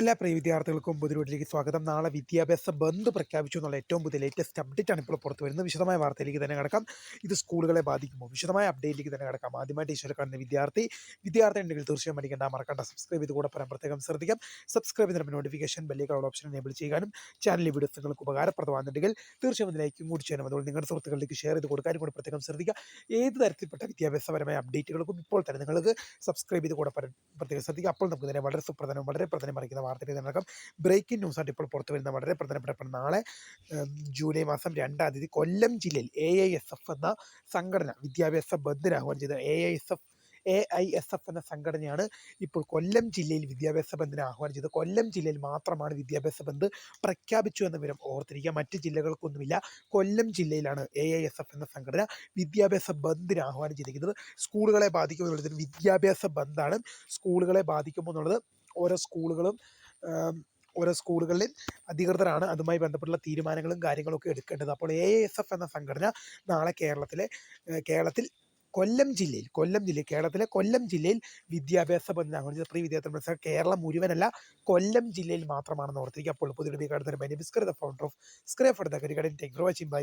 എല്ലാ പ്രിയ വിദ്യാർത്ഥികൾക്കും പുതിയ സ്വാഗതം. നാളെ വിദ്യാഭ്യാസ ബന്ദ് പ്രഖ്യാപിച്ചു എന്നുള്ള ഏറ്റവും പുതിയ ലേറ്റസ്റ്റ് അപ്ഡേറ്റ് ആണ് ഇപ്പോൾ പുറത്തു വരുന്നത്. വിശദമായ വാർത്തയിലേക്ക് തന്നെ കിടക്കാം. ഇത് സ്കൂളുകളെ ബാധിക്കുമോ? വിശദമായ അപ്ഡേറ്റിലേക്ക് തന്നെ കിടക്കാം. ആദ്യമായിട്ട് ഈശ്വര കാണുന്ന വിദ്യാർത്ഥി വിദ്യാർത്ഥി ഉണ്ടെങ്കിൽ തീർച്ചയായും പഠിക്കേണ്ട. മറക്കണ്ട. സബ്സ്ക്രൈബ് ചെയ്ത് കൂടെ പരം പ്രത്യേകം ശ്രദ്ധിക്കാം. സബ്സ്ക്രൈബ് ചെയ്തിട്ട് നോട്ടിഫിക്കേഷൻ ബെല്ലിക്കുള്ള ഓപ്ഷൻ എനേബിൾ ചെയ്യാനും ചാനലിലെ വീഡിയോസ് നിങ്ങൾക്ക് ഉപകാരപ്രദമാകുന്നുണ്ടെങ്കിൽ തീർച്ചയായും ലൈക്കും കൂടി ചെയ്യണം. അതുപോലെ നിങ്ങളുടെ സുഹൃത്തുക്കളിലേക്ക് ഷെയർ ചെയ്ത് കൊടുക്കാനും കൂടി പ്രത്യേകം ശ്രദ്ധിക്കുക. ഏത് തരത്തിൽപ്പെട്ട വിദ്യാഭ്യാസപരമായ അപ്ഡേറ്റുകൾക്കും ഇപ്പോൾ തന്നെ നിങ്ങൾക്ക് സബ്സ്ക്രൈബ് ചെയ്ത് കൂടെ പ്രത്യേകം ശ്രദ്ധിക്കുക. അപ്പോൾ നമുക്ക് ഇതിനെ വളരെ സുപ്രധാനം വളരെ പ്രധാനം അറിയിക്കുന്ന വാർത്തയിൽ നടക്കാം ബ്രേക്കിംഗ് ന്യൂസായിട്ട് ഇപ്പോൾ പുറത്തു വരുന്ന വളരെ പ്രധാനപ്പെട്ട നാളെ ജൂലൈ മാസം രണ്ടാം തീയതി കൊല്ലം ജില്ലയിൽ എ എന്ന സംഘടന വിദ്യാഭ്യാസ ബന്ദിന് ചെയ്ത. A A I S F എന്ന സംഘടനയാണ് ഇപ്പോൾ കൊല്ലം ജില്ലയിൽ വിദ്യാഭ്യാസ ബന്ദിനെ ആഹ്വാനം ചെയ്തത്. കൊല്ലം ജില്ലയിൽ മാത്രമാണ് വിദ്യാഭ്യാസ ബന്ദ് പ്രഖ്യാപിച്ചു എന്ന വിവരം ഓർത്തിരിക്കുക. മറ്റ് ജില്ലകൾക്കൊന്നുമില്ല. കൊല്ലം ജില്ലയിലാണ് എ ഐ എസ് എഫ് എന്ന സംഘടന വിദ്യാഭ്യാസ ബന്ദിന് ആഹ്വാനം ചെയ്തിരിക്കുന്നത്. സ്കൂളുകളെ ബാധിക്കുമെന്നുള്ളത് വിദ്യാഭ്യാസ ബന്ദാണ്. സ്കൂളുകളെ ബാധിക്കുമോ എന്നുള്ളത് ഓരോ സ്കൂളുകളും ഓരോ സ്കൂളുകളിൽ അധികൃതരാണ്. അതുമായി ബന്ധപ്പെട്ടുള്ള തീരുമാനങ്ങളും കാര്യങ്ങളും ഒക്കെ എടുക്കേണ്ടത്. അപ്പോൾ എ എസ് എഫ് എന്ന സംഘടന നാളെ കേരളത്തിലെ കേരളത്തിൽ കൊല്ലം ജില്ലയിൽ കൊല്ലം ജില്ലയിൽ കേരളത്തിലെ കൊല്ലം ജില്ലയിൽ വിദ്യാഭ്യാസ ബന്ധം ആഹ്വാനം വിദ്യാഭ്യാസ മനസ്സിലാക്കുക കേരളം മുഴുവനല്ല കൊല്ലം ജില്ലയിൽ മാത്രമാണെന്ന് ഓർത്തിരിക്കുക. അപ്പോൾ പുതിയ കാർഡ് തന്നെ my name is founder of സ്ക്രേ for the കരികടൻ ടേക്ക് ഫോർ വാച്ചിങ് ബൈ